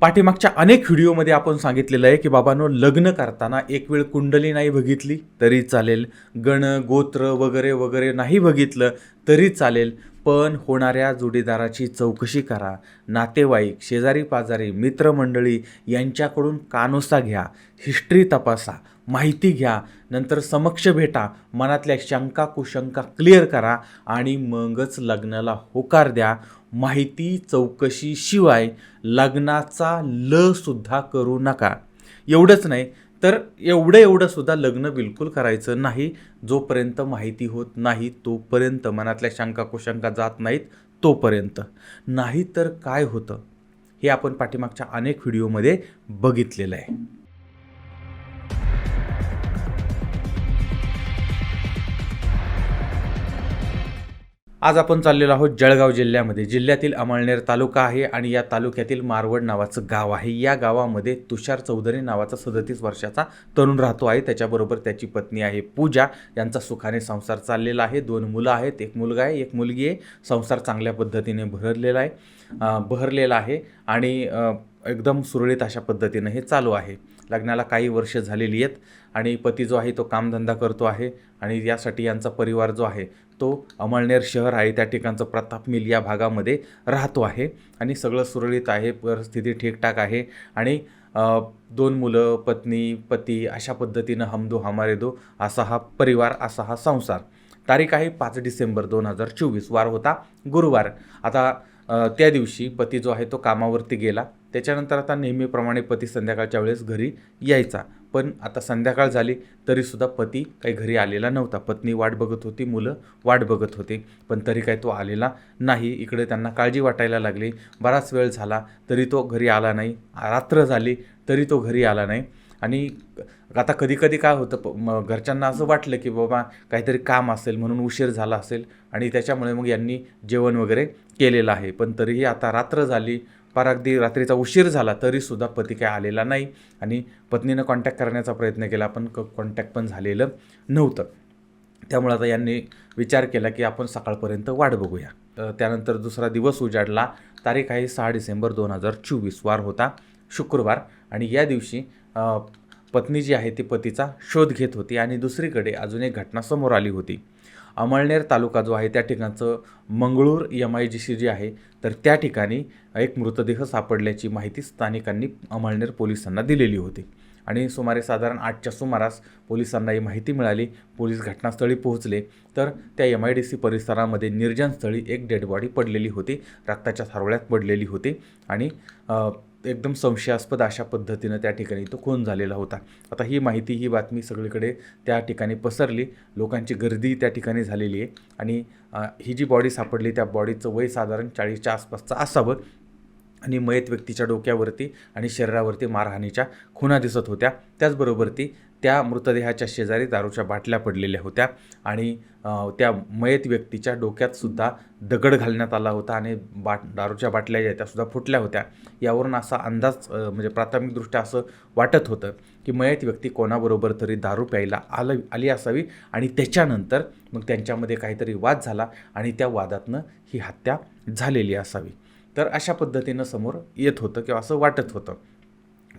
पाठीमागच्या अनेक व्हिडिओमध्ये आपण सांगितलेलं आहे की बाबांनो लग्न करताना एक वेळ कुंडली नाही बघितली तरी चालेल. गण गोत्र वगैरे वगैरे नाही बघितलं तरी चालेल. पण होणाऱ्या जोडीदाराची चौकशी करा. नातेवाईक शेजारी पाजारी मित्रमंडळी यांच्याकडून कानोसा घ्या. हिस्ट्री तपासा. माहिती घ्या. नंतर समक्ष भेटा. मनातल्या शंका कुशंका क्लिअर करा आणि मगच लग्नाला होकार द्या. माहिती चौकशीशिवाय लग्नाचा ल सुद्धा करू नका. एवढंच नाही तर एवढं एवढंसुद्धा लग्न बिलकुल करायचं नाही. जोपर्यंत माहिती होत नाही तोपर्यंत मनातल्या शंका कुशंका जात नाहीत तोपर्यंत. नाही तर काय होतं? हे आपण पाठीमागच्या अनेक व्हिडिओमध्ये बघितलेलं आहे. आज आपण चाललेलो आहोत जळगाव जिल्ह्यामध्ये. जिल्ह्यातील अमळनेर तालुका आहे आणि या तालुक्यातील मारवड नावाचं गाव आहे. या गावामध्ये तुषार चौधरी नावाचा सदतीस वर्षाचा तरुण राहतो आहे. त्याच्याबरोबर त्याची पत्नी आहे पूजा. यांचा सुखाने संसार चाललेला आहे. दोन मुलं आहेत. एक मुलगा आहे एक मुलगी आहे. संसार चांगल्या पद्धतीने भरलेला आहे बहरलेला आहे आणि एकदम सुरळीत अशा पद्धतीनं हे चालू आहे. लग्नाला काही वर्ष झालेली आहेत आणि पती जो आहे तो कामधंदा करतो आहे आणि यासाठी यांचा परिवार जो आहे तो अमळनेर शहर आहे त्या ठिकाणचं प्रताप मिल या भागामध्ये राहतो आहे आणि सगळं सुरळीत आहे परिस्थिती ठीकठाक आहे आणि दोन मुलं पत्नी पती अशा पद्धतीनं हमदो हमारे दो असा हा परिवार असा हा संसार. तारीख आहे पाच डिसेंबर दोन हजार चोवीस वार होता गुरुवार. आता त्या दिवशी पती जो आहे तो कामावरती गेला. त्याच्यानंतर आता नेहमीप्रमाणे पती संध्याकाळच्या वेळेस घरी यायचा. पण आता संध्याकाळ झाली तरीसुद्धा पती काही घरी आलेला नव्हता. पत्नी वाट बघत होती मुलं वाट बघत होते पण तरी काय तो आलेला नाही. इकडे त्यांना काळजी वाटायला लागली. बराच वेळ झाला तरी तो घरी आला नाही. रात्र झाली तरी तो घरी आला नाही. आणि आता कधी कधी काय होतं प- म घरच्यांना असं वाटलं की बाबा काहीतरी काम असेल म्हणून उशीर झाला असेल. आणि त्याच्यामुळे मग यांनी जेवण वगैरे केलेलं आहे. पण तरीही आता रात्र झाली फार अगदी रात्रीचा उशीर झाला तरीसुद्धा पती काय आलेला नाही आणि पत्नीनं कॉन्टॅक्ट करण्याचा प्रयत्न केला पण क कॉन्टॅक्ट पण झालेलं नव्हतं. त्यामुळे आता यांनी विचार केला की आपण सकाळपर्यंत वाट बघूया. तर त्यानंतर दुसरा दिवस उजाडला. तारीख आहे सहा डिसेंबर दोन हजार चोवीस. वार होता शुक्रवार. आणि या दिवशी पत्नी जी आहे ती पतीचा शोध घेत होती आणि दुसरीकडे अजून एक घटना समोर आली होती. अमळनेर तालुका जो आहे त्या ठिकाणचं Mangalore M I G C G आहे तर त्या ठिकाणी एक मृतदेह सापडल्याची माहिती स्थानिकांनी अमळनेर पोलिसांना दिलेली होती. आणि सुमारे साधारण आठच्या सुमारास पोलिसांना ही माहिती मिळाली. पोलीस घटनास्थळी पोहोचले तर त्या एम आय डी सी परिसरामध्ये निर्जनस्थळी एक डेड बॉडी पडलेली होती. रक्ताच्या थारोळ्यात पडलेली होती. आणि एकदम संशयास्पद अशा पद्धतीनं त्या ठिकाणी तो खून झालेला होता. आता ही माहिती ही बातमी सगळीकडे त्या ठिकाणी पसरली. लोकांची गर्दी त्या ठिकाणी झालेली आहे. आणि ही जी बॉडी सापडली त्या बॉडीचं वय साधारण चाळीसच्या आसपासचं असावं. आणि मयत व्यक्तीच्या डोक्यावरती आणि शरीरावरती मारहाणीच्या खुणा दिसत होत्या. त्याचबरोबर ती त्या मृतदेहाच्या शेजारी दारूच्या बाटल्या पडलेल्या होत्या आणि त्या मयत व्यक्तीच्या डोक्यातसुद्धा दगड घालण्यात आला होता आणि बाट दारूच्या बाटल्या ज्या त्यासुद्धा फुटल्या होत्या. यावरून असा अंदाज म्हणजे प्राथमिकदृष्ट्या असं वाटत होतं की मयत व्यक्ती कोणाबरोबर तरी दारू प्यायला आलं आली असावी आणि त्याच्यानंतर मग त्यांच्यामध्ये काहीतरी वाद झाला आणि त्या वादातनं ही हत्या झालेली असावी. तर अशा पद्धतीनं समोर येत होतं किंवा असं वाटत होतं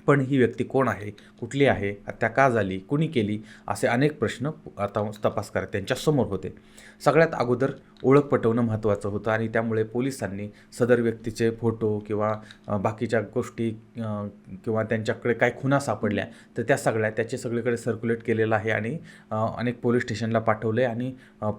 पण ही व्यक्ती कोण आहे? कुठली आहे? हत्या का झाली? कुणी केली? असे अनेक प्रश्न आता तपासकर्त्यांच्या समोर होते. सगळ्यात अगोदर ओळख पटवणं महत्त्वाचं होतं आणि त्यामुळे पोलिसांनी सदर व्यक्तीचे फोटो किंवा बाकीच्या गोष्टी किंवा त्यांच्याकडे काय खुना सापडल्या तर त्या सगळ्या त्याचे सगळीकडे सर्क्युलेट केलेलं आहे आणि अनेक पोलीस स्टेशनला पाठवले आणि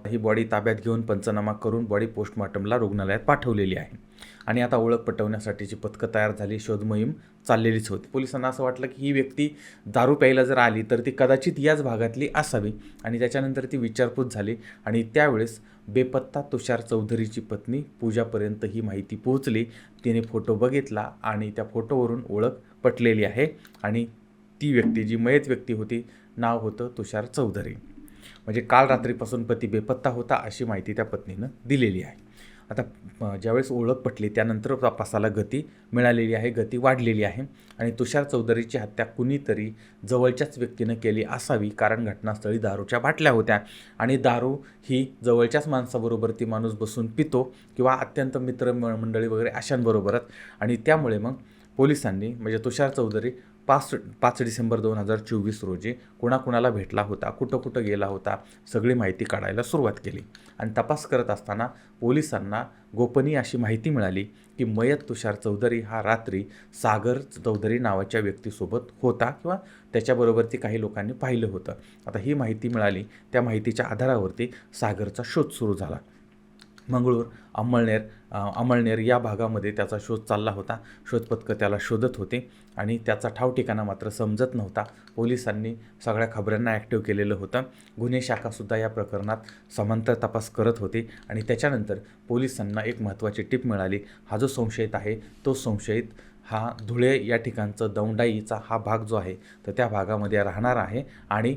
ही बॉडी ताब्यात घेऊन पंचनामा करून बॉडी पोस्टमॉर्टमला रुग्णालयात पाठवलेली आहे. आणि आता ओळख पटवण्यासाठीची पथकं तयार झाली शोधमोहीम चाललेलीच होती. पोलिसांना असं वाटलं की ही व्यक्ती दारू प्यायला जर आली तर ती कदाचित याच भागातली असावी आणि त्याच्यानंतर ती विचारपूस झाली आणि त्यावेळेस बेपत्ता तुषार चौधरीची पत्नी पूजापर्यंत ही माहिती पोहोचली. तिने फोटो बघितला आणि त्या फोटोवरून ओळख पटलेली आहे आणि ती व्यक्ती जी मयत व्यक्ती होती नाव होतं तुषार चौधरी. म्हणजे काल रात्रीपासून पती बेपत्ता होता अशी माहिती त्या पत्नीनं दिलेली आहे. आता ज्यावेळेस ओळख पटली त्यानंतर तपासाला गती मिळालेली आहे गती वाढलेली आहे आणि तुषार चौधरीची हत्या कुणीतरी जवळच्याच व्यक्तीनं केली असावी कारण घटनास्थळी दारूच्या बाटल्या होत्या. आणि दारू ही जवळच्याच माणसाबरोबर ती माणूस बसून पितो किंवा अत्यंत मित्र मंडळी वगैरे अशांबरोबरच. आणि त्यामुळे मग पोलिसांनी म्हणजे तुषार चौधरी पाच पाच डिसेंबर दोन हजार चोवीस रोजी कुणाकुणाला भेटला होता कुठं कुठं गेला होता सगळी माहिती काढायला सुरुवात केली. आणि तपास करत असताना पोलिसांना गोपनीय अशी माहिती मिळाली की मयत तुषार चौधरी हा रात्री सागर चौधरी नावाच्या व्यक्तीसोबत होता किंवा त्याच्याबरोबरती काही लोकांनी पाहिलं होतं. आता ही माहिती मिळाली त्या माहितीच्या आधारावरती सागरचा शोध सुरू झाला. मंगळूर अंमळनेर अंमळनेर या भागामध्ये त्याचा शोध चालला होता. शोधपथकं त्याला शोधत होते आणि त्याचा ठाव ठिकाणा मात्र समजत नव्हता. पोलिसांनी सगळ्या खबऱ्यांना ॲक्टिव्ह केलेलं होतं. गुन्हे शाखासुद्धा या प्रकरणात समांतर तपास करत होते आणि त्याच्यानंतर पोलिसांना एक महत्त्वाची टीप मिळाली. हा जो संशयित आहे तो संशयित हा धुळे या ठिकाणचं दौंडाईचा हा भाग जो आहे तर त्या भागामध्ये राहणार आहे आणि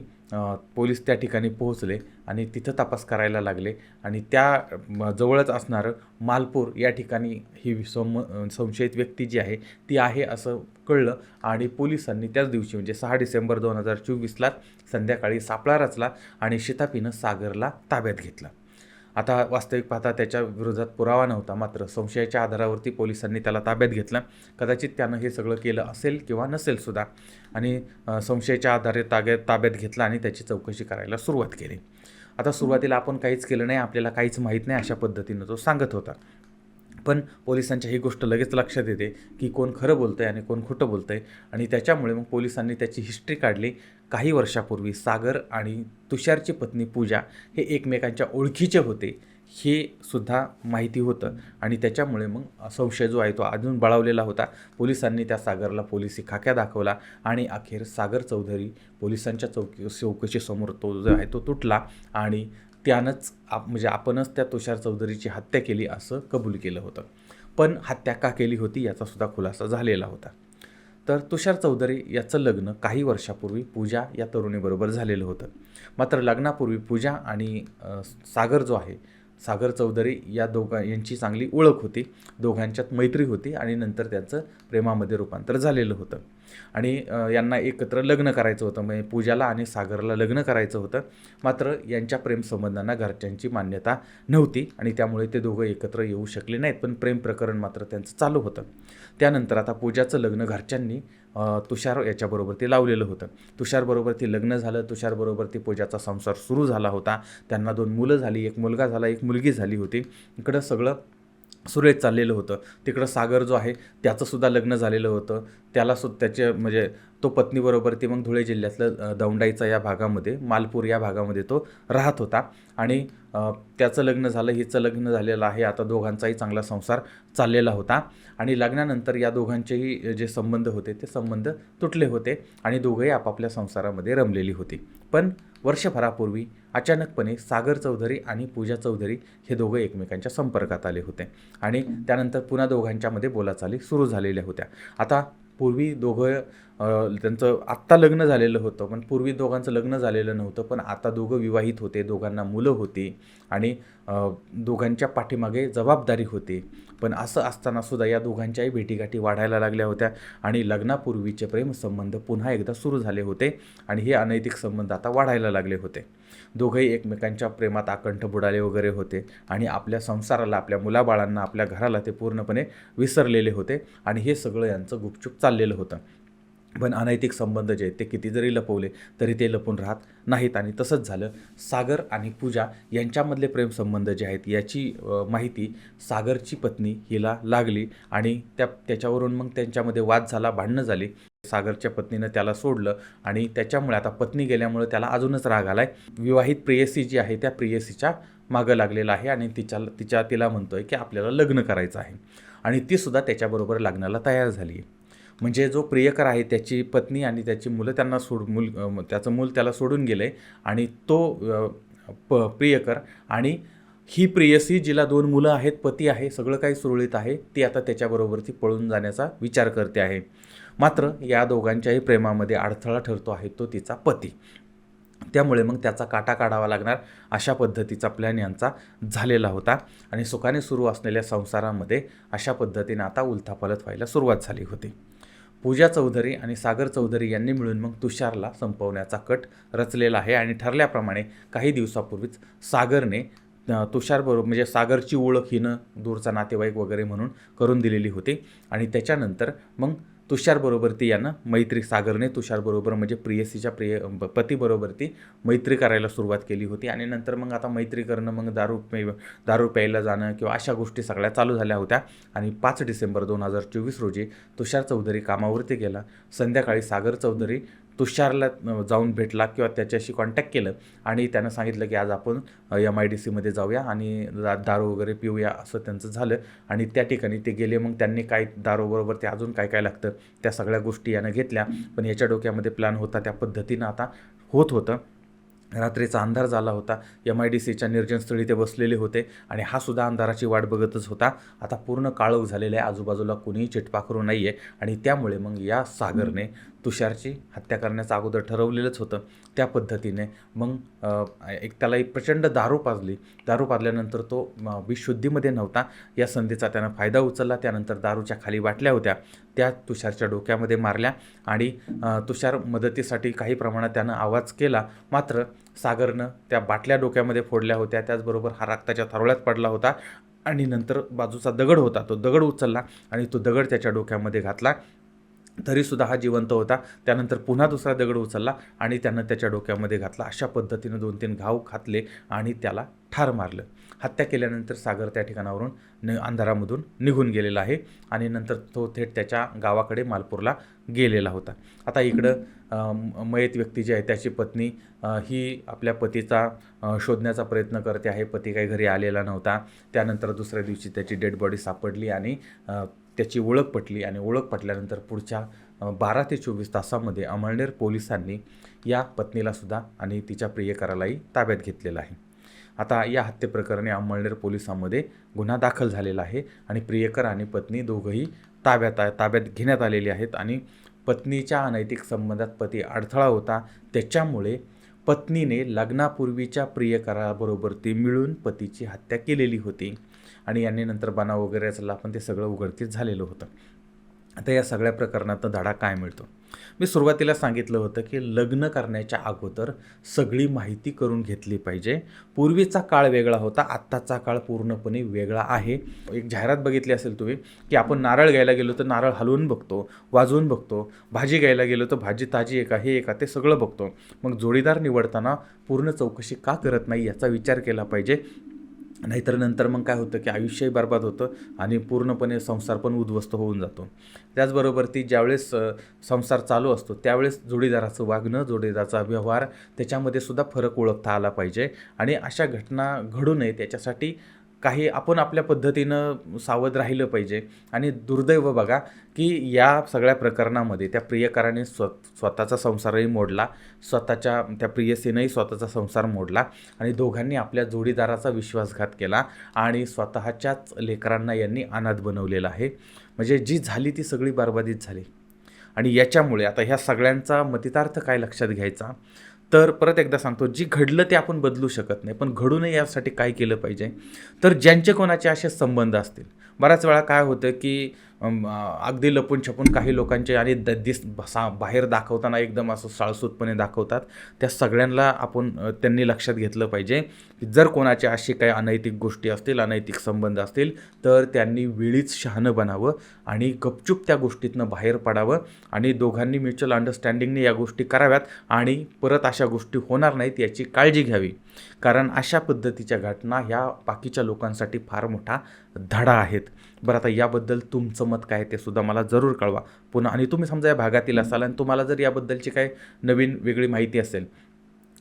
पोलीस त्या ठिकाणी पोहोचले आणि तिथं तपास करायला लागले आणि त्या जवळच असणारं मालपूर या ठिकाणी ही सम संशयित व्यक्ती जी आहे ती आहे असं कळलं आणि पोलिसांनी त्याच दिवशी म्हणजे सहा डिसेंबर दोन हजार चोवीसला संध्याकाळी सापळा रचला आणि शितापीनं सागरला ताब्यात घेतला. आता वास्तविक पाहता त्याच्या विरोधात पुरावा नव्हता मात्र संशयाच्या आधारावरती पोलिसांनी त्याला ताब्यात घेतलं. कदाचित त्यानं हे सगळं केलं असेल किंवा नसेल सुद्धा. आणि संशयाच्या आधारे ताब्यात ताब्यात घेतला आणि त्याची चौकशी करायला सुरुवात केली. आता सुरुवातीला आपण काहीच केलं नाही आपल्याला काहीच माहीत नाही अशा पद्धतीनं तो सांगत होता. पण पोलिसांच्या ही गोष्ट लगेच लक्षात येते की कोण खरं बोलतं आहे आणि कोण खोटं बोलतं आहे आणि त्याच्यामुळे मग पोलिसांनी त्याची हिस्ट्री काढली. काही वर्षापूर्वी सागर आणि तुषारची पत्नी पूजा हे एकमेकांच्या ओळखीचे होते. हे सुद्धा माहिती होतं. आणि त्याच्यामुळे मग संशय जो आहे तो अजून बळावलेला होता. पोलिसांनी त्या सागरला पोलिसी खाक्या दाखवला आणि अखेर सागर चौधरी पोलिसांच्या चौकी चौकशीसमोर तो जो आहे तो तुटला आणि त्यानंच आप म्हणजे आपणच त्या तुषार चौधरीची हत्या केली असं कबूल केलं होतं. पण हत्या का केली होती याचा सुद्धा खुलासा झालेला होता. तर तुषार चौधरी याचं लग्न काही वर्षापूर्वी पूजा या तरुणीबरोबर झालेलं होतं. मात्र लग्नापूर्वी पूजा आणि सागर जो आहे सागर चौधरी या दोघा यांची चांगली ओळख होती. दोघांच्यात मैत्री होती आणि नंतर त्यांचं प्रेमामध्ये रूपांतर झालेलं होतं. आणि यांना एकत्र लग्न करायचं होतं. म्हणजे पूजाला आणि सागरला लग्न करायचं होतं. मात्र यांच्या प्रेमसंबंधांना घरच्यांची मान्यता नव्हती आणि त्यामुळे ते दोघं एकत्र येऊ शकले नाहीत. पण प्रेम प्रकरण मात्र त्यांचं चालू होतं. त्यानंतर आता पूजाचं लग्न घरच्यांनी तुषार याच्याबरोबर ते लावलेलं होतं. तुषारबरोबर ती लग्न झालं तुषारबरोबर ती पूजाचा संसार सुरू झाला होता. त्यांना दोन मुलं झाली एक मुलगा झाला एक मुलगी झाली होती. इकडं सगळं सुरळीत चाललेलं होतं. तिकडं सागर जो आहे त्याचंसुद्धा लग्न झालेलं होतं. त्याला सु त्याचे म्हणजे तो पत्नीबरोबर ती मग धुळे जिल्ह्यातलं दौंडाईचा या भागामध्ये मालपूर या भागामध्ये तो राहत होता. आणि त्याचं लग्न झालं हिचं लग्न झालेलं आहे. आता दोघांचाही चांगला संसार चाललेला होता. आणि लग्नानंतर या दोघांचेही जे संबंध होते ते संबंध तुटले होते. आणि दोघंही आपापल्या संसारामध्ये रमलेली होती. पण वर्षभरापूर्वी अचानकपणे सागर चौधरी आणि पूजा चौधरी हे दोघं एकमेकांच्या संपर्कात आले होते. आणि त्यानंतर पुन्हा दोघांच्यामध्ये बोलाचाली सुरू झालेल्या होत्या. आता पूर्वी दोघं त्यांचं आत्ता लग्न झालेलं होतं पण पूर्वी दोघांचं लग्न झालेलं नव्हतं पण आता दोघं विवाहित होते दोघांना मुलं होती आणि दोघांच्या पाठीमागे जबाबदारी होती. पण असं असताना सुद्धा या दोघांच्याही भेटीगाठी वाढायला लागल्या होत्या आणि लग्नापूर्वीचे प्रेमसंबंध पुन्हा एकदा सुरू झाले होते आणि हे अनैतिक संबंध आता वाढायला लागले होते. दोघंही एकमेकांच्या प्रेमात आकंठ बुडाले वगैरे होते आणि आपल्या संसाराला आपल्या मुलाबाळांना आपल्या घराला ते पूर्णपणे विसरलेले होते आणि हे सगळं यांचं गुपचूप चाललेलं होतं. पण अनैतिक संबंध जे आहेत ते किती जरी लपवले तरी ते लपून राहत नाहीत. आणि तसंच झालं सागर आणि पूजा यांच्यामधले प्रेमसंबंध जे आहेत याची माहिती सागरची पत्नी हिला लागली आणि त्या त्याच्यावरून मग त्यांच्यामध्ये वाद झाला भांडणं झाली. सागरच्या पत्नीनं त्याला सोडलं आणि त्याच्यामुळे आता पत्नी गेल्यामुळे त्याला अजूनच राग आला आहे विवाहित प्रेयसी जी आहे त्या प्रेयसीच्या मागं लागलेला आहे आणि तिच्या तिच्या तिला म्हणतो आहे की आपल्याला लग्न करायचं आहे. आणि ती सुद्धा त्याच्याबरोबर लग्नाला तयार झाली आहे म्हणजे जो प्रियकर आहे त्याची पत्नी आणि त्याची मुलं त्यांना सोड मूल त्याचं मूल त्याला सोडून गेलं आहे आणि तो प प्रियकर आणि ही प्रेयसी जिला दोन मुलं आहेत पती आहे सगळं काही सुरळीत आहे ती आता त्याच्याबरोबरती पळून जाण्याचा विचार करते आहे. मात्र या दोघांच्याही प्रेमामध्ये अडथळा ठरतो आहे तो तिचा पती. त्यामुळे मग त्याचा काटा काढावा लागणार अशा पद्धतीचा प्लॅन यांचा झालेला होता आणि सुखाने सुरू असलेल्या संसारामध्ये अशा पद्धतीने आता उलथापालत व्हायला सुरुवात झाली होती. पूजा चौधरी आणि सागर चौधरी यांनी मिळून मग तुषारला संपवण्याचा कट रचलेला आहे आणि ठरल्याप्रमाणे काही दिवसापूर्वीच सागरने तुषारबरोबर म्हणजे सागरची ओळख हिनं दूरचा नातेवाईक वगैरे म्हणून करून दिलेली होती आणि त्याच्यानंतर मग तुषारबरोबर ती यानं मैत्री सागरने तुषारबरोबर म्हणजे प्रियसीच्या प्रिय पतीबरोबर ती मैत्री करायला सुरुवात केली होती. आणि नंतर मग आता मैत्री करणं मग दारू पे दारू प्यायला जाणं किंवा अशा गोष्टी सगळ्या चालू झाल्या होत्या. आणि पाच डिसेंबर दोन हजार चोवीस रोजी तुषार चौधरी कामावरती गेला. संध्याकाळी सागर चौधरी तुषारला जाऊन भेटला किंवा त्याच्याशी कॉन्टॅक्ट केलं आणि त्यानं सांगितलं की आज आपण एम आय डी सीमध्ये जाऊया आणि दा- दारू वगैरे पिऊया असं त्यांचं झालं आणि त्या ठिकाणी ते गेले. मग त्यांनी काय दारूबरोबर ते अजून काय काय लागतं त्या सगळ्या गोष्टी यानं घेतल्या. पण याच्या डोक्यामध्ये प्लॅन होता त्या पद्धतीनं आता होत होतं. रात्रीचा अंधार झाला होता. एम आय डी सीच्या निर्जनस्थळी ते बसलेले होते आणि हा सुद्धा अंधाराची वाट बघतच होता. आता पूर्ण काळोख झालेला आहे. आजूबाजूला कुणीही चिटपाखरू नाही आहे आणि त्यामुळे मग या सागरने तुषारची हत्या करण्याचं अगोदर ठरवलेलंच होतं. त्या पद्धतीने मग एक त्याला एक प्रचंड दारू पाजली. दारू पाजल्यानंतर तो विशुद्धीमध्ये नव्हता. या संधीचा त्यानं फायदा उचलला. त्यानंतर दारूच्या खाली बाटल्या होत्या. त्या तुषारच्या डोक्यामध्ये मारल्या आणि तुषार मदतीसाठी काही प्रमाणात त्यानं आवाज केला. मात्र सागरनं त्या बाटल्या डोक्यामध्ये फोडल्या होत्या. त्याचबरोबर हा रक्ताच्या थारोळ्यात पडला होता आणि नंतर बाजूचा दगड होता. तो दगड उचलला आणि तो दगड त्याच्या डोक्यामध्ये घातला. तरीसुद्धा हा जिवंत होता. त्यानंतर पुन्हा दुसरा दगड उचलला आणि त्यानं त्याच्या डोक्यामध्ये घातला. अशा पद्धतीनं दोन तीन घाव घातले आणि त्याला ठार मारलं. हत्या केल्यानंतर सागर त्या ठिकाणावरून न अंधारामधून निघून गेलेला आहे आणि नंतर तो थेट त्याच्या गावाकडे मालपूरला गेलेला होता. आता इकडं मयत व्यक्ती जी आहे त्याची पत्नी ही आपल्या पतीचा शोधण्याचा प्रयत्न करते आहे. पती काही घरी आलेला नव्हता. त्यानंतर दुसऱ्या दिवशी त्याची डेड बॉडी सापडली आणि त्याची ओळख पटली आणि ओळख पटल्यानंतर पुढच्या बारा ते चोवीस तासामध्ये अमळनेर पोलिसांनी या पत्नीलासुद्धा आणि तिच्या प्रियकरालाही ताब्यात घेतलेलं आहे. आता या हत्येप्रकरणी अंमळनेर पोलिसांमध्ये गुन्हा दाखल झालेला आहे आणि प्रियकर आणि पत्नी दोघंही ताब्यात ताब्यात घेण्यात आलेले आहेत आणि पत्नीच्या अनैतिक संबंधात पती अडथळा होता. त्याच्यामुळे पत्नीने लग्नापूर्वीच्या प्रियकराबरोबर ती मिळून पतीची हत्या केलेली होती. आणि यांनी नंतर बनाव वगैरे चला पण ते सगळं उघडकीस झालेलं होतं. आता या सगळ्या प्रकरणात धडा काय मिळतो? मी सुरुवातीला सांगितलं होतं की लग्न करण्याच्या अगोदर सगळी माहिती करून घेतली पाहिजे. पूर्वीचा काळ वेगळा होता आत्ताचा काळ पूर्णपणे वेगळा आहे. एक जाहिरात बघितली असेल तुम्ही की आपण नारळ घ्यायला गेलो तर नारळ हलवून बघतो वाजवून बघतो भाजी घ्यायला गेलो तर भाजी ताजी एका हे आहे ते सगळं बघतो. मग जोडीदार निवडताना पूर्ण चौकशी का करत नाही याचा विचार केला पाहिजे. नाहीतर नंतर मग काय होतं की आयुष्यही बर्बाद होतं आणि पूर्णपणे संसार पण उद्ध्वस्त होऊन जातो. त्याचबरोबर ती ज्यावेळेस संसार चालू असतो त्यावेळेस जोडीदाराचं वागणं जोडीदाराचा व्यवहार त्याच्यामध्ये सुद्धा फरक ओळखता आला पाहिजे आणि अशा घटना घडू नये त्याच्यासाठी काही आपण आपल्या पद्धतीनं सावध राहिलं पाहिजे. आणि दुर्दैव बघा की या सगळ्या प्रकरणामध्ये त्या प्रियकराने स्व स्वतःचा संसारही मोडला. स्वतःच्या त्या प्रियसीनंही स्वतःचा संसार मोडला. आणि दोघांनी आपल्या जोडीदाराचा विश्वासघात केला आणि स्वतःच्याच लेकरांना यांनी अनाथ बनवलेला आहे. म्हणजे जी झाली ती सगळी बर्बादीत झाली. आणि याच्यामुळे आता ह्या सगळ्यांचा मतितार्थ काय लक्षात घ्यायचा? तर परत एकदा सांगतो जी घडलं ते आपण बदलू शकत नाही पण घडू नये यासाठी काय केलं पाहिजे? तर ज्यांचे कोणाचे असे संबंध असतील बऱ्याच वेळा काय होतं की अगदी लपून छपून काही लोकांचे आणि द दिस सा बाहेर दाखवताना एकदम असं साळसूतपणे दाखवतात. त्या सगळ्यांना आपण त्यांनी लक्षात घेतलं पाहिजे की जर कोणाचे अशी काही अनैतिक गोष्टी असतील अनैतिक संबंध असतील तर त्यांनी वेळीच शहाणं बनावं आणि गपचूप त्या गोष्टीतनं बाहेर पडावं आणि दोघांनी म्युच्युअल अंडरस्टँडिंगने या गोष्टी कराव्यात आणि परत अशा गोष्टी होणार नाहीत याची काळजी घ्यावी. कारण अशा पद्धतीच्या घटना ह्या बाकीच्या लोकांसाठी फार मोठा धडा आहेत. बरं आता याबद्दल तुमचं मत काय आहे ते सुद्धा मला जरूर कळवा. पुन्हा आणि तुम्ही समजा या भागातील असाल आणि तुम्हाला जर याबद्दलची काय नवीन वेगळी माहिती असेल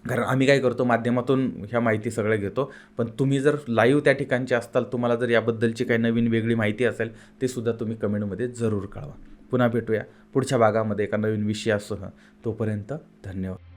कारण आम्ही काय करतो माध्यमातून ह्या माहिती सगळं घेतो पण तुम्ही जर लाईव्ह त्या ठिकाणचे असताल तुम्हाला जर याबद्दलची काही नवीन वेगळी माहिती असेल ते सुद्धा तुम्ही कमेंटमध्ये जरूर कळवा. पुन्हा भेटूया पुढच्या भागामध्ये एका नवीन विषयासह. तोपर्यंत धन्यवाद.